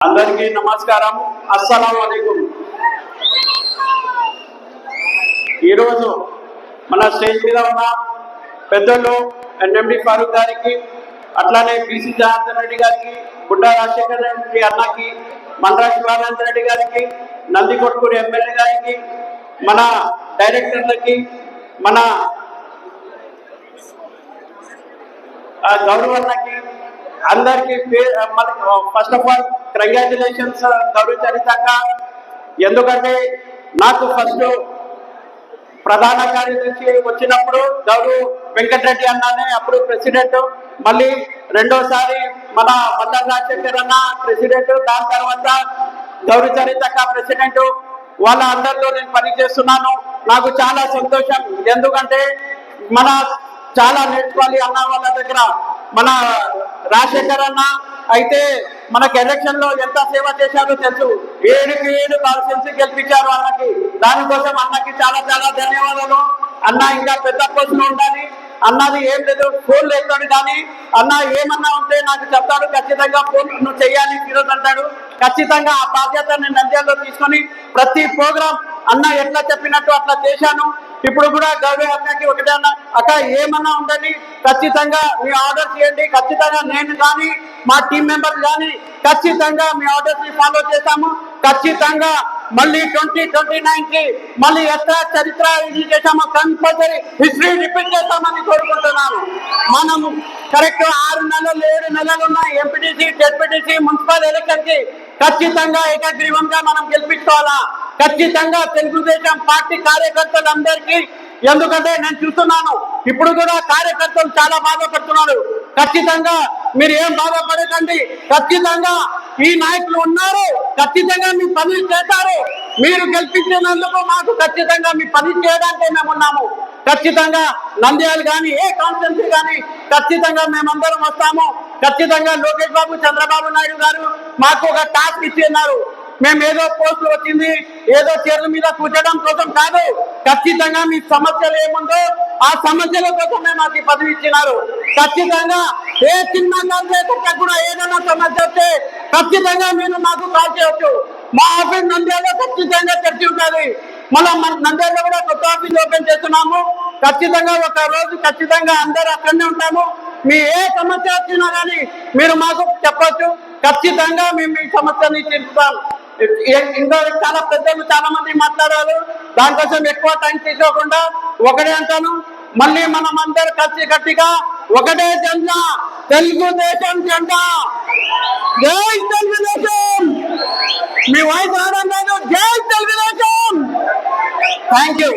అందరికీ నమస్కారం. అస్సలం ఈరోజు మన స్టేజ్ మీద ఉన్న పెద్దలు ఎన్ఎండి ఫారూక్ గారికి అట్లానే బీసీ జనార్దన్ రెడ్డి గారికి గుడ్డా రాజశేఖర్ రెడ్డి అన్నకి మండ్రా శివానంద రెడ్డి గారికి నందికొట్కూరు ఎమ్మెల్యే గారికి మన డైరెక్టర్లకి మన ఆ గౌరవన్నకి అందరికి ఫస్ట్ ఆఫ్ ఆల్ కంగ్రాచులేషన్స్ గౌరవ చరితక ఎందుకంటే నాకు ఫస్ట్ ప్రధాన కార్యదర్శి వచ్చినప్పుడు గౌరవ వెంకటరెడ్డి అన్ననే అప్పుడు ప్రెసిడెంట్ మళ్ళీ రెండోసారి మన మల్లా రాజశేఖర్ అన్న ప్రెసిడెంట్ దాని తర్వాత గౌరవ చరితక ప్రెసిడెంట్ వాళ్ళ అందరిలో నేను పనిచేస్తున్నాను. నాకు చాలా సంతోషం. ఎందుకంటే మన చాలా నేర్చుకోవాలి అన్న వాళ్ళ దగ్గర మన రాజశేఖర్ అన్న అయితే మనకి ఎలక్షన్లో ఎంత సేవ చేశారో తెలుసు. ఏడుకి ఏడు కాన్స్టిట్యూన్సీ గెలిపించారు వాళ్ళకి దానికోసం అన్నకి చాలా చాలా ధన్యవాదాలు. అన్న ఇంకా పెద్ద పోస్టులు ఉండాలి. అన్నది ఏం లేదు ఫోన్ లేస్తాడు కానీ అన్న ఏమన్నా ఉంటే నాకు చెప్తాడు. ఖచ్చితంగా ఫోన్ నువ్వు చెయ్యాలి ఈరోజు అంటాడు. ఖచ్చితంగా ఆ బాధ్యత నేను నంద్యాలలో తీసుకొని ప్రతి ప్రోగ్రాం అన్న ఎట్లా చెప్పినట్టు అట్లా చేశాను. ఇప్పుడు కూడా గౌరవ అక్కకి ఒకటే అన్న అక్క ఏమన్నా ఉండండి ఖచ్చితంగా మీ ఆర్డర్ చేయండి ఖచ్చితంగా నేను కానీ మా టీం మెంబర్స్ కానీ ఖచ్చితంగా మీ ఆర్డర్స్ని ఫాలో చేస్తాము. ఖచ్చితంగా మళ్ళీ ట్వంటీ ట్వంటీ నైన్కి మళ్ళీ ఎట్లా చరిత్ర ఇది చేశామో కంపల్సరీ హిస్టరీ రిపీట్ చేస్తామని కోరుకుంటున్నాను. మనం కరెక్ట్ ఆరు నెలలు ఏడు నెలలు ఉన్నాయి ఎంపీటీసీ డెప్యూటీసీ మున్సిపల్ ఎలక్షన్కి ఖచ్చితంగా ఏకగ్రీవంగా మనం గెలిపించుకోవాలా? ఖచ్చితంగా తెలుగుదేశం పార్టీ కార్యకర్తలందరికీ ఎందుకంటే నేను చూస్తున్నాను ఇప్పుడు కూడా కార్యకర్తలు చాలా బాధపడుతున్నారు. ఖచ్చితంగా మీరు ఏం బాధపడకండి. ఖచ్చితంగా ఈ నాయకులు ఉన్నారు. ఖచ్చితంగా మీ పని చేస్తారు మీరు గెలిపించినందుకు మాకు ఖచ్చితంగా మీ పని చేయడానికి మేము ఉన్నాము. ఖచ్చితంగా నంద్యాలు కానీ ఏ కాన్స్టిట్యున్సీ కానీ ఖచ్చితంగా మేమందరం వస్తాము. ఖచ్చితంగా లోకేష్ బాబు చంద్రబాబు నాయుడు గారు మాకు ఒక టాస్క్ ఇచ్చి ఉన్నారు. మేము ఏదో పోస్టులు వచ్చింది ఏదో చీరల మీద కూర్చడం కోసం కాదు. ఖచ్చితంగా మీ సమస్యలు ఏముందో ఆ సమస్యల కోసమే మాకు అది పదవి ఇచ్చినారు. ఖచ్చితంగా ఏ చిన్న కూడా ఏదైనా సమస్య వస్తే ఖచ్చితంగా మీరు మాకు కాల్ చేయొచ్చు. మా ఆఫీస్ నంద్యాలలో ఖచ్చితంగా తెరిచి ఉంటుంది. మళ్ళీ నంద్యాలలో కూడా కొత్త ఆఫీస్ ఓపెన్ చేస్తున్నాము. ఖచ్చితంగా ఒక రోజు ఖచ్చితంగా అందరూ అక్కడనే ఉంటాము. మీ ఏ సమస్య వచ్చినా కానీ మీరు మాకు చెప్పచ్చు. ఖచ్చితంగా మేము మీ సమస్యని తీర్చుతాం ఇంకా చాలా పెద్దలు చాలా మంది మాట్లాడారు. దానికోసం ఎక్కువ టైం తీసుకోకుండా ఒకటే అంటాను. మళ్ళీ మనం అందరు కలిసి గట్టిగా ఒకటే జెండా తెలుగుదేశం జెండా. జై తెలుగుదేశం! మీ వాయిస్ రావడం లేదు. జై తెలుగుదేశం! Thank you